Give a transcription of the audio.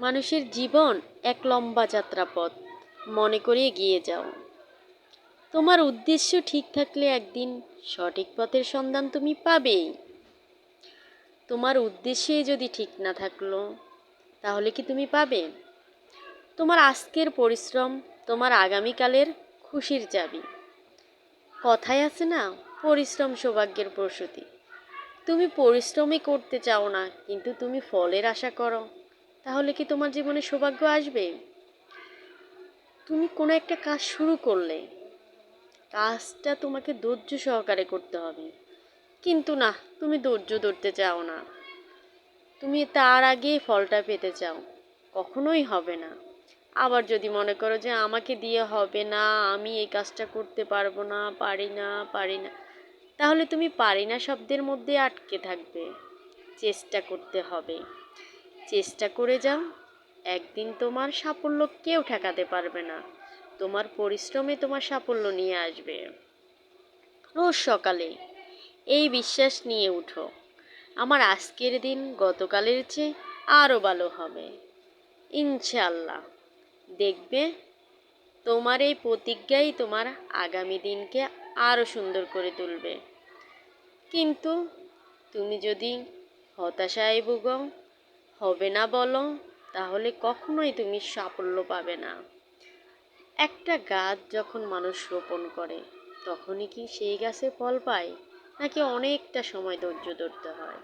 মানুষের জীবন এক লম্বা যাত্রাপথ। মনে করে এগিয়ে যাও। তোমার উদ্দেশ্য ঠিক থাকলে একদিন সঠিক পথের সন্ধান তুমি পাবেই। তোমার উদ্দেশ্যে যদি ঠিক না থাকল, তাহলে কি তুমি পাবে? তোমার আজকের পরিশ্রম, তোমার আগামীকালের খুশির চাবি। কথায় আছে না, পরিশ্রম সৌভাগ্যের প্রসূতি। তুমি পরিশ্রমই করতে চাও না, কিন্তু তুমি ফলের আশা করো। তাহলে কি তোমার জীবনে সৌভাগ্য আসবে? তুমি কোনো একটা কাজ শুরু করলে কাজটা তোমাকে ধৈর্য সহকারে করতে হবে। কিন্তু না, তুমি ধৈর্য ধরতে চাও না। তুমি তার আগে ফলটা পেতে চাও। কখনোই হবে না। আবার যদি মনে করো যে আমাকে দিয়ে হবে না, আমি এই কাজটা করতে পারব না, পারি না পারি না, তাহলে তুমি পারি না শব্দের মধ্যে আটকে থাকবে। চেষ্টা করতে হবে। চেষ্টা করে যাও। একদিন তোমার সাফল্য কেউ ঠেকাতে পারবে না। তোমার পরিশ্রমে তোমার সাফল্য নিয়ে আসবে। রোজ সকালে এই বিশ্বাস নিয়ে উঠো। আমার আজকের দিন গতকালের চেয়ে আরও ভালো হবে। ইনশাল্লাহ দেখবে তোমার এই প্রতিজ্ঞাই তোমার আগামী দিনকে আরও সুন্দর করে তুলবে। কিন্তু তুমি যদি হতাশায় ভুগো হবে না বলো, তাহলে কখনোই তুমি সাফল্য পাবে না। একটা গাছ যখন মানুষ রোপণ করে, তখনই কি সেই গাছে ফল পায়? নাকি অনেকটা সময় ধৈর্য ধরতে হয়?